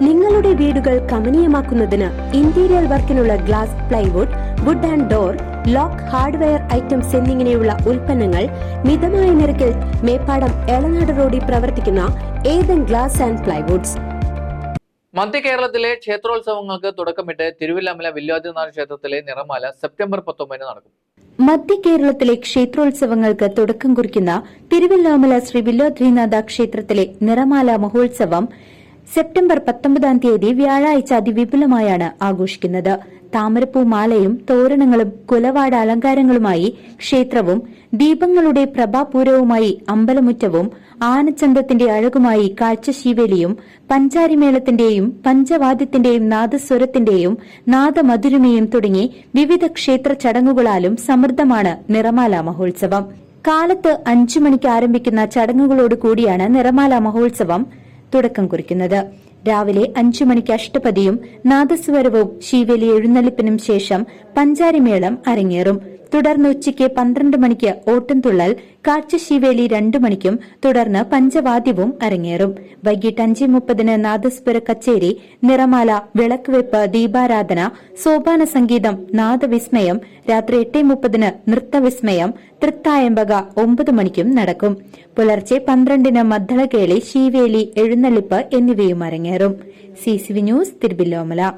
നിങ്ങളുടെ വീടുകൾ കമനീയമാക്കുന്നതിന് interior വർക്കിനുള്ള glass plywood wood and door lock hardware items എന്നിങ്ങനെയുള്ള ഉൽപ്പന്നങ്ങൾ മിതമായ നിരക്കിൽ മേപ്പാടം എളനാട് റോഡിൽ പ്രവർത്തിക്കുന്ന ഏതൻ ഗ്ലാസ് ആൻഡ് പ്ലൈവുഡ്സ് മധ്യ കേരളത്തിലെ ക്ഷേത്രോത്സവങ്ങൾക്ക് തുടക്കമിട്ട് തിരുവില്ലാമല വില്വാദിനാഥ് ക്ഷേത്രത്തിലെ നിറമാല സെപ്റ്റംബർ പത്തൊമ്പതിന് നടക്കും. മധ്യ കേരളത്തിലെ ക്ഷേത്രോത്സവങ്ങൾക്ക് തുടക്കം കുറിക്കുന്ന തിരുവല്ലാമല ശ്രീ വില്ലോദ്രിനാഥ ക്ഷേത്രത്തിലെ നിറമാല മഹോത്സവം സെപ്റ്റംബർ പത്തൊമ്പതാം തീയതി വ്യാഴാഴ്ച അതിവിപുലമായാണ് ആഘോഷിക്കുന്നത്. താമരപ്പൂ മാലയും തോരണങ്ങളും കുലവാട അലങ്കാരങ്ങളുമായി ക്ഷേത്രവും ദീപങ്ങളുടെ പ്രഭാപൂരവുമായി അമ്പലമുറ്റവും ആനച്ചന്തത്തിന്റെ അഴകുമായി കാഴ്ചശീവേലിയും പഞ്ചാരിമേളത്തിന്റെയും പഞ്ചവാദ്യത്തിന്റെയും നാദസ്വരത്തിന്റെയും നാദമധുരമയും തുടങ്ങി വിവിധ ക്ഷേത്ര ചടങ്ങുകളാലും സമൃദ്ധമാണ് നിറമാല മഹോത്സവം. കാലത്ത് അഞ്ചു മണിക്ക് ആരംഭിക്കുന്ന ചടങ്ങുകളോട് കൂടിയാണ് നിറമാല മഹോത്സവം തുടക്കം കുറിക്കുന്നത്. രാവിലെ അഞ്ചു മണിക്ക് അഷ്ടപതിയും നാദസ്വരവും ശീവേലി എഴുന്നള്ളിപ്പിനും ശേഷം പഞ്ചാരിമേളം അരങ്ങേറും. തുടർന്ന് ഉച്ചയ്ക്ക് പന്ത്രണ്ട് മണിക്ക് ഓട്ടംതുള്ളൽ കാഴ്ചശീവേലി രണ്ടു മണിക്കും തുടർന്ന് പഞ്ചവാദ്യവും അരങ്ങേറും. വൈകിട്ട് അഞ്ച് മുപ്പതിന് നാദസ്വര കച്ചേരി നിറമാല വിളക്കുവെപ്പ് ദീപാരാധന സോപാന സംഗീതം നാദവിസ്മയം രാത്രി എട്ട് മുപ്പതിന് നൃത്തവിസ്മയം തൃത്തായമ്പക ഒമ്പത് മണിക്കും നടക്കും. പുലർച്ചെ പന്ത്രണ്ടിന് മദ്ദളകേളി ശീവേലി എഴുന്നള്ളിപ്പ് എന്നിവയും അരങ്ങേറും. C News Thiruvilwamala.